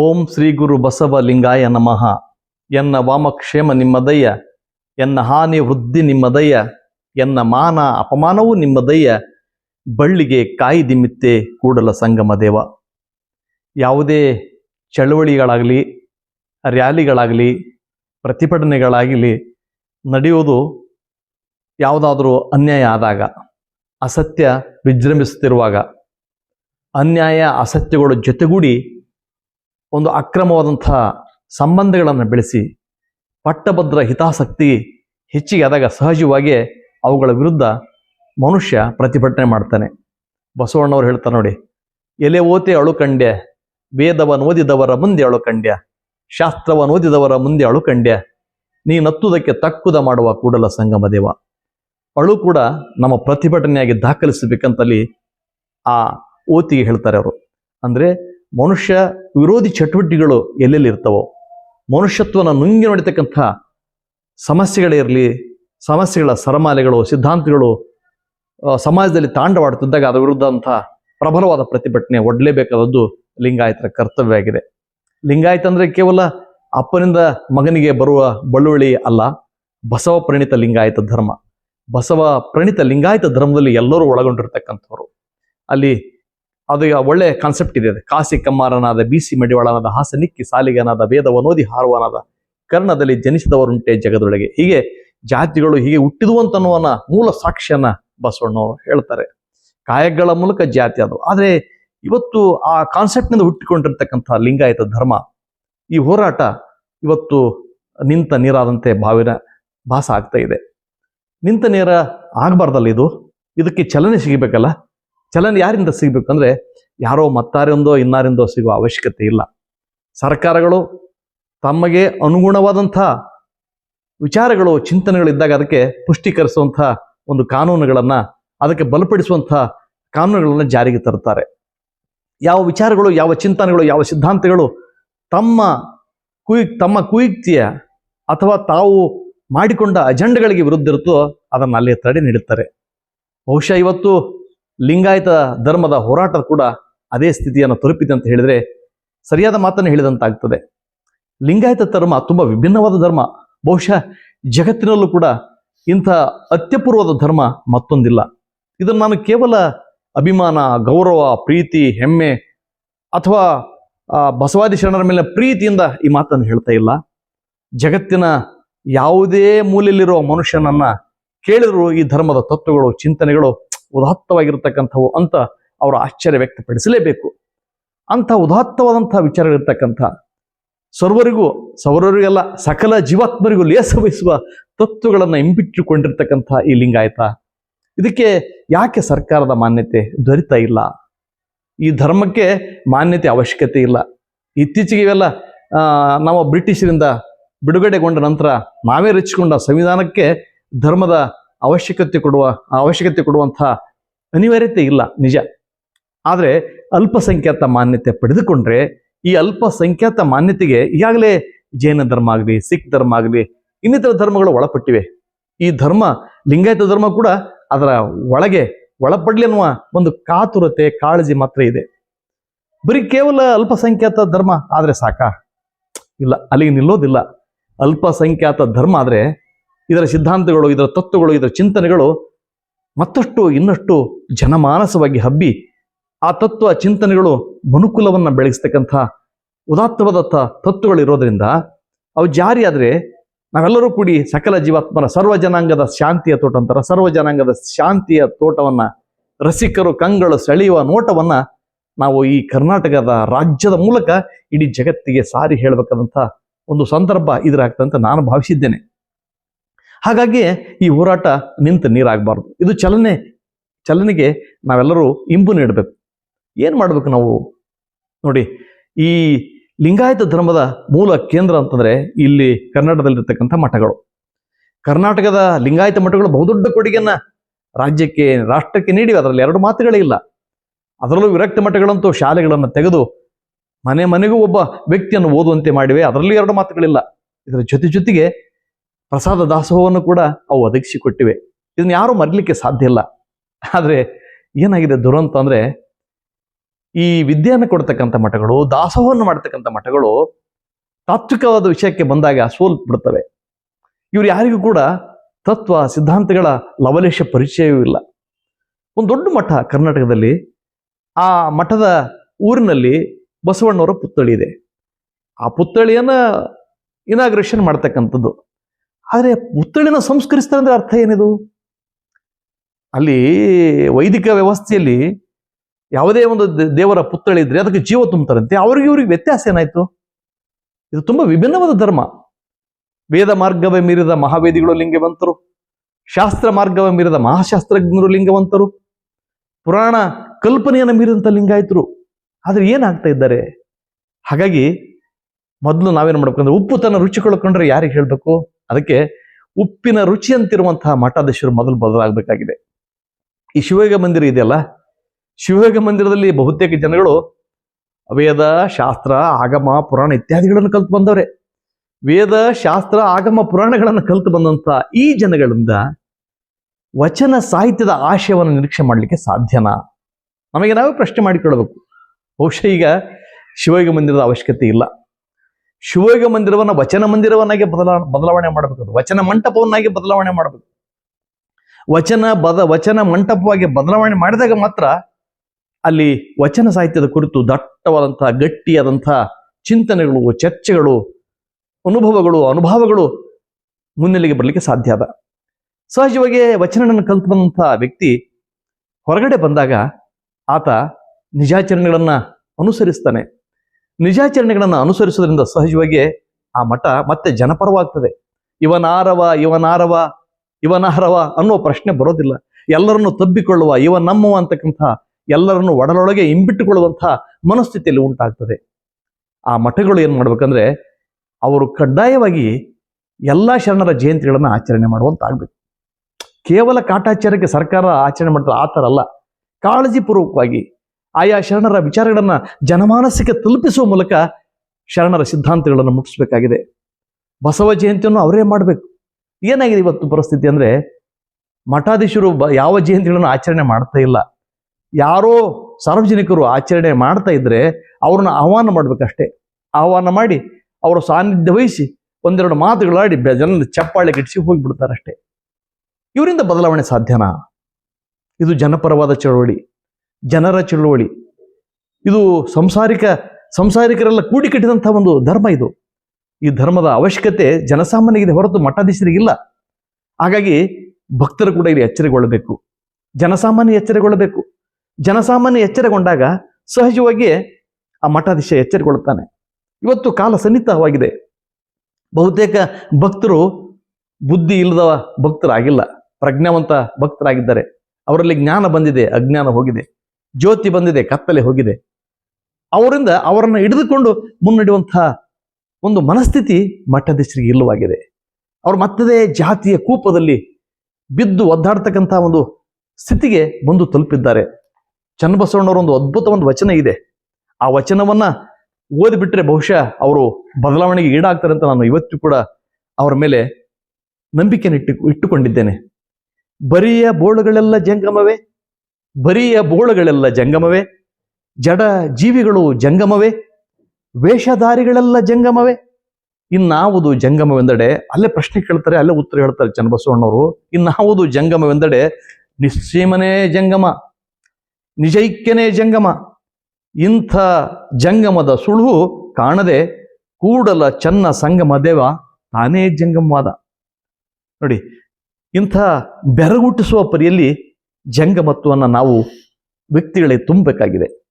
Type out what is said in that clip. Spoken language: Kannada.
ಓಂ ಶ್ರೀ ಗುರು ಬಸವ ಲಿಂಗಾಯ ನಮಃ. ಎನ್ನ ವಾಮಕ್ಷೇಮ ನಿಮ್ಮದಯ್ಯ, ಎನ್ನ ಹಾನಿ ವೃದ್ಧಿ ನಿಮ್ಮದಯ್ಯ, ಎನ್ನ ಮಾನ ಅಪಮಾನವೂ ನಿಮ್ಮದಯ್ಯ, ಬಳ್ಳಿಗೆ ಕಾಯಿ ದಿಮ್ಮಿತ್ತೆ ಕೂಡಲ ಸಂಗಮ ದೇವ. ಯಾವುದೇ ಚಳವಳಿಗಳಾಗಲಿ, ರ್ಯಾಲಿಗಳಾಗಲಿ, ಪ್ರತಿಭಟನೆಗಳಾಗಲಿ ನಡೆಯೋದು ಯಾವುದಾದ್ರೂ ಅನ್ಯಾಯ ಆದಾಗ, ಅಸತ್ಯ ವಿಜೃಂಭಿಸುತ್ತಿರುವಾಗ, ಅನ್ಯಾಯ ಅಸತ್ಯಗಳು ಜೊತೆಗೂಡಿ ಒಂದು ಅಕ್ರಮವಾದಂಥ ಸಂಬಂಧಗಳನ್ನು ಬೆಳೆಸಿ ಪಟ್ಟಭದ್ರ ಹಿತಾಸಕ್ತಿ ಹೆಚ್ಚಿಗೆ ಆದಾಗ ಸಹಜವಾಗಿ ಅವುಗಳ ವಿರುದ್ಧ ಮನುಷ್ಯ ಪ್ರತಿಭಟನೆ ಮಾಡ್ತಾನೆ. ಬಸವಣ್ಣವ್ರು ಹೇಳ್ತಾರೆ ನೋಡಿ, ಎಲೆ ಓತೆ ಅಳುಕಂಡ್ಯ ವೇದವನ್ನು ಓದಿದವರ ಮುಂದೆ ಅಳುಕಂಡ್ಯ ಶಾಸ್ತ್ರವನ್ನು ಓದಿದವರ ಮುಂದೆ ಅಳುಕಂಡ್ಯ ನೀ ನೀನತ್ತುದಕ್ಕೆ ತಕ್ಕುದ ಮಾಡುವ ಕೂಡಲ ಸಂಗಮ ದೇವ. ಅಳು ಕೂಡ ನಮ್ಮ ಪ್ರತಿಭಟನೆಯಾಗಿ ದಾಖಲಿಸಬೇಕಂತಲ್ಲಿ ಆ ಓತಿಗೆ ಹೇಳ್ತಾರೆ ಅವರು. ಅಂದ್ರೆ ಮನುಷ್ಯ ವಿರೋಧಿ ಚಟುವಟಿಕೆಗಳು ಎಲ್ಲೆಲ್ಲಿ ಇರ್ತವೋ, ಮನುಷ್ಯತ್ವನ ನುಂಗಿ ನೋಡಿತಕ್ಕಂಥ ಸಮಸ್ಯೆಗಳೇ ಇರಲಿ, ಸಮಸ್ಯೆಗಳ ಸರಮಾಲೆಗಳು, ಸಿದ್ಧಾಂತಗಳು ಸಮಾಜದಲ್ಲಿ ತಾಂಡವಾಡುತ್ತಿದ್ದಾಗ ಅದರ ವಿರುದ್ಧ ಅಂತ ಪ್ರಬಲವಾದ ಪ್ರತಿಭಟನೆ ಒಡ್ಲೇಬೇಕಾದದ್ದು ಲಿಂಗಾಯತರ ಕರ್ತವ್ಯ ಆಗಿದೆ. ಲಿಂಗಾಯತ ಅಂದರೆ ಕೇವಲ ಅಪ್ಪನಿಂದ ಮಗನಿಗೆ ಬರುವ ಬಳುವಳಿ ಅಲ್ಲ, ಬಸವ ಪ್ರಣೀತ ಲಿಂಗಾಯತ ಧರ್ಮ. ಬಸವ ಪ್ರಣೀತ ಲಿಂಗಾಯತ ಧರ್ಮದಲ್ಲಿ ಎಲ್ಲರೂ ಒಳಗೊಂಡಿರ್ತಕ್ಕಂಥವ್ರು. ಅಲ್ಲಿ ಅದು ಒಳ್ಳೆಯ ಒಳ್ಳೆ ಕಾನ್ಸೆಪ್ಟ್ ಇದೆ ಅದು. ಕಾಸಿ ಕಮ್ಮಾರನಾದ ಬಿಸಿ ಮಡಿವಾಳನಾದ ಹಾಸನಿಕ್ಕಿ ಸಾಲಿಗನಾದ ವೇದವನೋದಿ ಹಾರುವನಾದ ಕರ್ಣದಲ್ಲಿ ಜನಿಸಿದವರುಂಟೆ ಜಗದೊಳಗೆ. ಹೀಗೆ ಜಾತಿಗಳು ಹೀಗೆ ಹುಟ್ಟಿದವು ಅಂತನ್ನುವನ ಮೂಲ ಸಾಕ್ಷ್ಯನ ಬಸವಣ್ಣ ಹೇಳ್ತಾರೆ. ಕಾಯಗಳ ಮೂಲಕ ಜಾತಿ ಅದು. ಆದ್ರೆ ಇವತ್ತು ಆ ಕಾನ್ಸೆಪ್ಟ್ನಿಂದ ಹುಟ್ಟಿಕೊಂಡಿರ್ತಕ್ಕಂಥ ಲಿಂಗಾಯತ ಧರ್ಮ ಈ ಹೋರಾಟ ಇವತ್ತು ನಿಂತ ನೀರಾದಂತೆ ಭಾವಿನ ಭಾಸ ಆಗ್ತಾ ಇದೆ. ನಿಂತ ನೀರ ಆಗಬಾರ್ದಲ್ಲ ಇದು? ಇದಕ್ಕೆ ಚಲನೆ ಸಿಗಬೇಕಲ್ಲ? ಚಲನೆ ಯಾರಿಂದ ಸಿಗಬೇಕಂದ್ರೆ ಯಾರೋ ಮತ್ತಾರಿಂದೋ ಇನ್ನಾರಿಂದೋ ಸಿಗುವ ಅವಶ್ಯಕತೆ ಇಲ್ಲ. ಸರ್ಕಾರಗಳು ತಮಗೆ ಅನುಗುಣವಾದಂಥ ವಿಚಾರಗಳು ಚಿಂತನೆಗಳು ಇದ್ದಾಗ ಅದಕ್ಕೆ ಪುಷ್ಟೀಕರಿಸುವಂಥ ಒಂದು ಕಾನೂನುಗಳನ್ನ, ಅದಕ್ಕೆ ಬಲಪಡಿಸುವಂಥ ಕಾನೂನುಗಳನ್ನ ಜಾರಿಗೆ ತರುತ್ತಾರೆ. ಯಾವ ವಿಚಾರಗಳು, ಯಾವ ಚಿಂತನೆಗಳು, ಯಾವ ಸಿದ್ಧಾಂತಗಳು ತಮ್ಮ ಕುಯ್, ತಮ್ಮ ಕುಯುಕ್ತಿಯ ಅಥವಾ ತಾವು ಮಾಡಿಕೊಂಡ ಅಜೆಂಡಗಳಿಗೆ ವಿರುದ್ಧ ಇರುತ್ತೋ ಅದನ್ನು ಅಲ್ಲಿ ತಡೆ ನೀಡುತ್ತಾರೆ. ಬಹುಶಃ ಇವತ್ತು ಲಿಂಗಾಯತ ಧರ್ಮದ ಹೋರಾಟ ಕೂಡ ಅದೇ ಸ್ಥಿತಿಯನ್ನು ತಲುಪಿದೆ ಅಂತ ಹೇಳಿದ್ರೆ ಸರಿಯಾದ ಮಾತನ್ನು ಹೇಳಿದಂತಾಗ್ತದೆ. ಲಿಂಗಾಯತ ಧರ್ಮ ತುಂಬಾ ವಿಭಿನ್ನವಾದ ಧರ್ಮ. ಬಹುಶಃ ಜಗತ್ತಿನಲ್ಲೂ ಕೂಡ ಇಂಥ ಅತ್ಯಪೂರ್ವದ ಧರ್ಮ ಮತ್ತೊಂದಿಲ್ಲ. ಇದನ್ನು ನಾನು ಕೇವಲ ಅಭಿಮಾನ, ಗೌರವ, ಪ್ರೀತಿ, ಹೆಮ್ಮೆ ಅಥವಾ ಬಸವಾದಿ ಶರಣರ ಮೇಲೆ ಪ್ರೀತಿಯಿಂದ ಈ ಮಾತನ್ನು ಹೇಳ್ತಾ ಇಲ್ಲ. ಜಗತ್ತಿನ ಯಾವುದೇ ಮೂಲೆಯಲ್ಲಿರುವ ಮನುಷ್ಯನನ್ನ ಕೇಳಿದ್ರು ಈ ಧರ್ಮದ ತತ್ವಗಳು, ಚಿಂತನೆಗಳು ಉದಾತ್ತವಾಗಿರ್ತಕ್ಕಂಥವು ಅಂತ ಅವರ ಆಶ್ಚರ್ಯ ವ್ಯಕ್ತಪಡಿಸಲೇಬೇಕು. ಅಂಥ ಉದಾತ್ತವಾದಂಥ ವಿಚಾರಗಳಿರ್ತಕ್ಕಂಥ ಸರ್ವರಿಗೂ ಸರ್ವರಿಗೆಲ್ಲ ಸಕಲ ಜೀವಾತ್ಮರಿಗೂ ಲೇಸ ವಹಿಸುವ ತತ್ವಗಳನ್ನು ಇಂಬಿಟ್ಟುಕೊಂಡಿರ್ತಕ್ಕಂಥ ಈ ಲಿಂಗಾಯತ. ಇದಕ್ಕೆ ಯಾಕೆ ಸರ್ಕಾರದ ಮಾನ್ಯತೆ ದೊರೀತಾ ಇಲ್ಲ? ಈ ಧರ್ಮಕ್ಕೆ ಮಾನ್ಯತೆ ಅವಶ್ಯಕತೆ ಇಲ್ಲ. ಇತ್ತೀಚೆಗೆ ಇವೆಲ್ಲ ನಾವು ಬ್ರಿಟಿಷರಿಂದ ಬಿಡುಗಡೆಗೊಂಡ ನಂತರ ನಾವೇ ರಚಿಸಿಕೊಂಡ ಸಂವಿಧಾನಕ್ಕೆ ಧರ್ಮದ ಅವಶ್ಯಕತೆ ಕೊಡುವ, ಅವಶ್ಯಕತೆ ಕೊಡುವಂತಹ ಅನಿವಾರ್ಯತೆ ಇಲ್ಲ, ನಿಜ. ಆದರೆ ಅಲ್ಪಸಂಖ್ಯಾತ ಮಾನ್ಯತೆ ಪಡೆದುಕೊಂಡ್ರೆ ಈ ಅಲ್ಪಸಂಖ್ಯಾತ ಮಾನ್ಯತೆಗೆ ಈಗಾಗಲೇ ಜೈನ ಧರ್ಮ ಆಗಲಿ, ಸಿಖ್ ಧರ್ಮ ಆಗಲಿ, ಇನ್ನಿತರ ಧರ್ಮಗಳು ಒಳಪಟ್ಟಿವೆ. ಈ ಧರ್ಮ, ಲಿಂಗಾಯತ ಧರ್ಮ ಕೂಡ ಅದರ ಒಳಗೆ, ಒಳಪಡ್ಲಿ ಅನ್ನುವ ಒಂದು ಕಾತುರತೆ, ಕಾಳಜಿ ಮಾತ್ರ ಇದೆ. ಬರೀ ಕೇವಲ ಅಲ್ಪಸಂಖ್ಯಾತ ಧರ್ಮ ಆದ್ರೆ ಸಾಕಾ? ಇಲ್ಲ, ಅಲ್ಲಿಗೆ ನಿಲ್ಲೋದಿಲ್ಲ. ಅಲ್ಪಸಂಖ್ಯಾತ ಧರ್ಮ ಆದ್ರೆ ಇದರ ಸಿದ್ಧಾಂತಗಳು, ಇದರ ತತ್ವಗಳು, ಇದರ ಚಿಂತನೆಗಳು ಮತ್ತಷ್ಟು ಇನ್ನಷ್ಟು ಜನಮಾನಸವಾಗಿ ಹಬ್ಬಿ ಆ ತತ್ವ, ಚಿಂತನೆಗಳು ಮನುಕುಲವನ್ನ ಬೆಳೆಸ್ತಕ್ಕಂಥ ಉದಾತ್ತವಾದ ತತ್ವಗಳಿರೋದ್ರಿಂದ ಅವು ಜಾರಿಯಾದರೆ ನಾವೆಲ್ಲರೂ ಕೂಡಿ ಸಕಲ ಜೀವಾತ್ಮನ ಸರ್ವ ಜನಾಂಗದ ಶಾಂತಿಯ ತೋಟ ಅಂತಾರ, ಸರ್ವ ಜನಾಂಗದ ಶಾಂತಿಯ ತೋಟವನ್ನ ರಸಿಕರು, ಕಂಗಳು, ಸೆಳೆಯುವ ನೋಟವನ್ನ ನಾವು ಈ ಕರ್ನಾಟಕದ ರಾಜ್ಯದ ಮೂಲಕ ಇಡೀ ಜಗತ್ತಿಗೆ ಸಾರಿ ಹೇಳಬೇಕಾದಂಥ ಒಂದು ಸಂದರ್ಭ ಇದರಾಗ್ತಂತ ನಾನು ಭಾವಿಸಿದ್ದೇನೆ. ಹಾಗಾಗಿ ಈ ಹೋರಾಟ ನಿಂತು ನೀರಾಗಬಾರ್ದು. ಇದು ಚಲನೆ, ಚಲನೆಗೆ ನಾವೆಲ್ಲರೂ ಇಂಬು ನೀಡಬೇಕು. ಏನು ಮಾಡಬೇಕು ನಾವು? ನೋಡಿ, ಈ ಲಿಂಗಾಯತ ಧರ್ಮದ ಮೂಲ ಕೇಂದ್ರ ಅಂತಂದರೆ ಇಲ್ಲಿ ಕರ್ನಾಟಕದಲ್ಲಿರ್ತಕ್ಕಂಥ ಮಠಗಳು. ಕರ್ನಾಟಕದ ಲಿಂಗಾಯತ ಮಠಗಳು ಬಹುದೊಡ್ಡ ಕೊಡುಗೆಯನ್ನು ರಾಜ್ಯಕ್ಕೆ, ರಾಷ್ಟ್ರಕ್ಕೆ ನೀಡಿವೆ. ಅದರಲ್ಲಿ ಎರಡು ಮಾತುಗಳೇ ಇಲ್ಲ. ಅದರಲ್ಲೂ ವಿರಕ್ತ ಮಠಗಳಂತೂ ಶಾಲೆಗಳನ್ನು ತೆಗೆದು ಮನೆ ಮನೆಗೂ ಒಬ್ಬ ವ್ಯಕ್ತಿಯನ್ನು ಓದುವಂತೆ ಮಾಡಿವೆ. ಅದರಲ್ಲಿ ಎರಡು ಮಾತುಗಳಿಲ್ಲ. ಇದರ ಜೊತೆ ಜೊತೆಗೆ ಪ್ರಸಾದ ದಾಸೋಹವನ್ನು ಕೂಡ ಅವು ಒದಗಿಸಿಕೊಟ್ಟಿವೆ. ಇದನ್ನ ಯಾರು ಮರಲಿಕ್ಕೆ ಸಾಧ್ಯ ಇಲ್ಲ. ಆದರೆ ಏನಾಗಿದೆ ದುರಂತ ಅಂದರೆ ಈ ವಿದ್ಯೆಯನ್ನು ಕೊಡ್ತಕ್ಕಂಥ ಮಠಗಳು, ದಾಸೋಹವನ್ನು ಮಾಡ್ತಕ್ಕಂಥ ಮಠಗಳು ತಾತ್ವಿಕವಾದ ವಿಷಯಕ್ಕೆ ಬಂದಾಗ ಸೋಲ್ ಬಿಡ್ತವೆ. ಇವ್ರು ಯಾರಿಗೂ ಕೂಡ ತತ್ವ, ಸಿದ್ಧಾಂತಗಳ ಲವಲೇಶ ಪರಿಚಯವೂ ಇಲ್ಲ. ಒಂದು ದೊಡ್ಡ ಮಠ ಕರ್ನಾಟಕದಲ್ಲಿ, ಆ ಮಠದ ಊರಿನಲ್ಲಿ ಬಸವಣ್ಣವರ ಪುತ್ಥಳಿ ಇದೆ. ಆ ಪುತ್ಥಳಿಯನ್ನ ಇನಾಗ್ರೇಷನ್ ಮಾಡ್ತಕ್ಕಂಥದ್ದು. ಆದರೆ ಪುತ್ಥಳಿನ ಸಂಸ್ಕರಿಸ್ತಾರೆ ಅಂದರೆ ಅರ್ಥ ಏನಿದು? ಅಲ್ಲಿ ವೈದಿಕ ವ್ಯವಸ್ಥೆಯಲ್ಲಿ ಯಾವುದೇ ಒಂದು ದೇವರ ಪುತ್ಥಳಿ ಇದ್ರೆ ಅದಕ್ಕೆ ಜೀವ ತುಂಬುತ್ತಾರಂತೆ. ಅವ್ರಿಗೆ ಇವ್ರಿಗೆ ವ್ಯತ್ಯಾಸ ಏನಾಯ್ತು? ಇದು ತುಂಬಾ ವಿಭಿನ್ನವಾದ ಧರ್ಮ. ವೇದ ಮಾರ್ಗವೇ ಮೀರಿದ ಮಹಾವೇದಿಗಳು ಲಿಂಗವಂತರು, ಶಾಸ್ತ್ರ ಮಾರ್ಗವೇ ಮೀರಿದ ಮಹಾಶಾಸ್ತ್ರಜ್ಞರು ಲಿಂಗವಂತರು, ಪುರಾಣ ಕಲ್ಪನೆಯನ್ನು ಮೀರಿದಂಥ ಲಿಂಗಾಯತರು. ಆದ್ರೆ ಏನಾಗ್ತಾ ಇದ್ದಾರೆ? ಹಾಗಾಗಿ ಮೊದಲು ನಾವೇನು ಮಾಡ್ಬೇಕಂದ್ರೆ ಉಪ್ಪು ತನ್ನ ರುಚಿ ಕಳ್ಕೊಂಡ್ರೆ ಯಾರಿಗೆ ಹೇಳ್ಬೇಕು? ಅದಕ್ಕೆ ಉಪ್ಪಿನ ರುಚಿ ಅಂತಿರುವಂತಹ ಮಠಾಧೀಶರು ಮೊದಲು ಬದಲಾಗಬೇಕಾಗಿದೆ. ಈ ಶಿವಯೋಗ ಮಂದಿರ ಇದೆಯಲ್ಲ? ಶಿವಯೋಗ ಮಂದಿರದಲ್ಲಿ ಬಹುತೇಕ ಜನಗಳು ವೇದ, ಶಾಸ್ತ್ರ, ಆಗಮ, ಪುರಾಣ ಇತ್ಯಾದಿಗಳನ್ನು ಕಲ್ತು ಬಂದವ್ರೆ. ವೇದ, ಶಾಸ್ತ್ರ, ಆಗಮ, ಪುರಾಣಗಳನ್ನು ಕಲ್ತು ಬಂದಂತ ಈ ಜನಗಳಿಂದ ವಚನ ಸಾಹಿತ್ಯದ ಆಶಯವನ್ನು ನಿರೀಕ್ಷೆ ಮಾಡಲಿಕ್ಕೆ ಸಾಧ್ಯನಾ? ನಮಗೆ ನಾವೇ ಪ್ರಶ್ನೆ ಮಾಡಿಕೊಳ್ಬೇಕು ಬಹುಶಃ ಈಗ ಶಿವಯೋಗ ಮಂದಿರದ ಅವಶ್ಯಕತೆ ಇಲ್ಲ. ಶಿವಯೋಗ ಮಂದಿರವನ್ನ, ವಚನ ಮಂದಿರವನ್ನಾಗಿ ಬದಲಾ, ಬದಲಾವಣೆ ಮಾಡಬೇಕು ವಚನ ಮಂಟಪವನ್ನಾಗಿ ಬದಲಾವಣೆ ಮಾಡಬೇಕು. ವಚನ ಬದ, ವಚನ ಮಂಟಪವಾಗಿ ಬದಲಾವಣೆ ಮಾಡಿದಾಗ ಮಾತ್ರ ಅಲ್ಲಿ ವಚನ ಸಾಹಿತ್ಯದ ಕುರಿತು ದಟ್ಟವಾದಂತಹ ಗಟ್ಟಿಯಾದಂತಹ ಚಿಂತನೆಗಳು, ಚರ್ಚೆಗಳು, ಅನುಭವಗಳು ಅನುಭವಗಳು ಮುನ್ನೆಲೆಗೆ ಬರಲಿಕ್ಕೆ ಸಾಧ್ಯ ಅದ. ಸಹಜವಾಗಿ ವಚನಗಳನ್ನು ಕಲ್ತು ಬಂದಂತಹ ವ್ಯಕ್ತಿ ಹೊರಗಡೆ ಬಂದಾಗ ಆತ ನಿಜಾಚರಣೆಗಳನ್ನ ಅನುಸರಿಸ್ತಾನೆ. ನಿಜಾಚರಣೆಗಳನ್ನು ಅನುಸರಿಸೋದ್ರಿಂದ ಸಹಜವಾಗಿ ಆ ಮಠ ಮತ್ತೆ ಜನಪರವಾಗ್ತದೆ. ಇವನಾರವ ಇವನಾರವ ಇವನಾರವ ಅನ್ನೋ ಪ್ರಶ್ನೆ ಬರೋದಿಲ್ಲ. ಎಲ್ಲರನ್ನು ತಬ್ಬಿಕೊಳ್ಳುವ ಇವ ನಮ್ಮವ ಅಂತಕ್ಕಂಥ ಎಲ್ಲರನ್ನು ಒಡಲೊಳಗೆ ಇಂಬಿಟ್ಟುಕೊಳ್ಳುವಂತಹ ಮನಸ್ಥಿತಿಯಲ್ಲಿ ಉಂಟಾಗ್ತದೆ. ಆ ಮಠಗಳು ಏನ್ ಮಾಡ್ಬೇಕಂದ್ರೆ ಅವರು ಕಡ್ಡಾಯವಾಗಿ ಎಲ್ಲಾ ಶರಣರ ಜಯಂತಿಗಳನ್ನ ಆಚರಣೆ ಮಾಡುವಂತಾಗಬೇಕು. ಕೇವಲ ಕಾಟಾಚಾರಕ್ಕೆ ಸರ್ಕಾರ ಆಚರಣೆ ಮಾಡ್ತಾರೆ, ಆ ಥರ ಅಲ್ಲ. ಕಾಳಜಿಪೂರ್ವಕವಾಗಿ ಆಯಾ ಶರಣರ ವಿಚಾರಗಳನ್ನ ಜನಮಾನಸಕ್ಕೆ ತಲುಪಿಸುವ ಮೂಲಕ ಶರಣರ ಸಿದ್ಧಾಂತಗಳನ್ನು ಮುಟ್ಟಿಸ್ಬೇಕಾಗಿದೆ ಬಸವ ಜಯಂತಿಯನ್ನು ಅವರೇ ಮಾಡಬೇಕು. ಏನಾಗಿದೆ ಇವತ್ತು ಪರಿಸ್ಥಿತಿ ಅಂದ್ರೆ ಮಠಾಧೀಶರು ಬ- ಯಾವ ಜಯಂತಿಗಳನ್ನು ಆಚರಣೆ ಮಾಡ್ತಾ ಇಲ್ಲ. ಯಾರೋ ಸಾರ್ವಜನಿಕರು ಆಚರಣೆ ಮಾಡ್ತಾ ಇದ್ರೆ ಅವ್ರನ್ನ ಆಹ್ವಾನ ಮಾಡ್ಬೇಕಷ್ಟೇ. ಆಹ್ವಾನ ಮಾಡಿ ಅವರ ಸಾನ್ನಿಧ್ಯ ವಹಿಸಿ ಒಂದೆರಡು ಮಾತುಗಳಾಡಿ ಜನ ಚಪ್ಪಾಳೆ ಗಿಡಿಸಿ ಹೋಗಿಬಿಡ್ತಾರಷ್ಟೇ. ಇವರಿಂದ ಬದಲಾವಣೆ ಸಾಧ್ಯನಾ? ಇದು ಜನಪರವಾದ ಚಳವಳಿ. ಜನರ ಚಳುವಳಿ. ಇದು ಸಂಸಾರಿಕ, ಸಂಸಾರಿಕರೆಲ್ಲ ಕೂಡಿ ಕಟ್ಟಿದಂತಹ ಒಂದು ಧರ್ಮ ಇದು. ಈ ಧರ್ಮದ ಅವಶ್ಯಕತೆ ಜನಸಾಮಾನ್ಯಗಿದೆ ಹೊರತು ಮಠಾಧೀಶರಿಗಿಲ್ಲ. ಹಾಗಾಗಿ ಭಕ್ತರು ಕೂಡ ಇಲ್ಲಿ ಎಚ್ಚರಗೊಳ್ಳಬೇಕು. ಜನಸಾಮಾನ್ಯ ಎಚ್ಚರಗೊಳ್ಳಬೇಕು. ಜನಸಾಮಾನ್ಯ ಎಚ್ಚರಗೊಂಡಾಗ ಸಹಜವಾಗಿ ಆ ಮಠಾಧೀಶ ಎಚ್ಚರಗೊಳ್ಳುತ್ತಾನೆ. ಇವತ್ತು ಕಾಲ ಸನ್ನಿಹಿತವಾಗಿದೆ. ಬಹುತೇಕ ಭಕ್ತರು ಬುದ್ಧಿ ಇಲ್ಲದ ಭಕ್ತರಾಗಿಲ್ಲ. ಪ್ರಜ್ಞಾವಂತ ಭಕ್ತರಾಗಿದ್ದಾರೆ. ಅವರಲ್ಲಿ ಜ್ಞಾನ ಬಂದಿದೆ, ಅಜ್ಞಾನ ಹೋಗಿದೆ. ಜ್ಯೋತಿ ಬಂದಿದೆ, ಕತ್ತಲೆ ಹೋಗಿದೆ. ಅವರಿಂದ ಅವರನ್ನು ಹಿಡಿದುಕೊಂಡು ಮುನ್ನಡೆಯುವಂತಹ ಒಂದು ಮನಸ್ಥಿತಿ ಮಠಾಧೀಶರಿಗೆ ಇಲ್ಲವಾಗಿದೆ. ಅವರು ಮತ್ತದೇ ಜಾತಿಯ ಕೂಪದಲ್ಲಿ ಬಿದ್ದು ಒದ್ದಾಡ್ತಕ್ಕಂಥ ಒಂದು ಸ್ಥಿತಿಗೆ ಬಂದು ತಲುಪಿದ್ದಾರೆ. ಚನ್ನಬಸವಣ್ಣವರ ಒಂದು ಅದ್ಭುತ ಒಂದು ವಚನ ಇದೆ. ಆ ವಚನವನ್ನ ಓದಿಬಿಟ್ರೆ ಬಹುಶಃ ಅವರು ಬದಲಾವಣೆಗೆ ಈಡಾಗ್ತಾರೆ ಅಂತ ನಾನು ಇವತ್ತು ಕೂಡ ಅವರ ಮೇಲೆ ನಂಬಿಕೆಯನ್ನು ಇಟ್ಟು ಇಟ್ಟುಕೊಂಡಿದ್ದೇನೆ. ಬರಿಯ ಬೋಳುಗಳೆಲ್ಲ ಜಂಗಮವೇ ಬರಿಯ ಬೋಳುಗಳೆಲ್ಲ ಜಂಗಮವೇ, ಜಡ ಜೀವಿಗಳು ಜಂಗಮವೇ, ವೇಷಧಾರಿಗಳೆಲ್ಲ ಜಂಗಮವೇ. ಇನ್ನಾವುದು ಜಂಗಮವೆಂದಡೆ, ಅಲ್ಲೇ ಪ್ರಶ್ನೆ ಕೇಳ್ತಾರೆ, ಅಲ್ಲೇ ಉತ್ತರ ಹೇಳ್ತಾರೆ ಚನ್ನಬಸವಣ್ಣವರು. ಇನ್ನಾವುದು ಜಂಗಮವೆಂದಡೆ ನಿಶ್ಚೀಮನೇ ಜಂಗಮ, ನಿಜೈಕ್ಯನೇ ಜಂಗಮ. ಇಂಥ ಜಂಗಮದ ಸುಳು ಕಾಣದೆ ಕೂಡಲ ಚನ್ನ ಸಂಗಮ ದೇವ ತಾನೇ ಜಂಗಮವಾದ. ನೋಡಿ, ಇಂಥ ಬೆರಗುಟ್ಟಿಸುವ ಪರಿಯಲ್ಲಿ ಜಂಗಮತ್ವವನ್ನು ನಾವು ವ್ಯಕ್ತಿಗಳಿಗೆ ತುಂಬಬೇಕಾಗಿದೆ.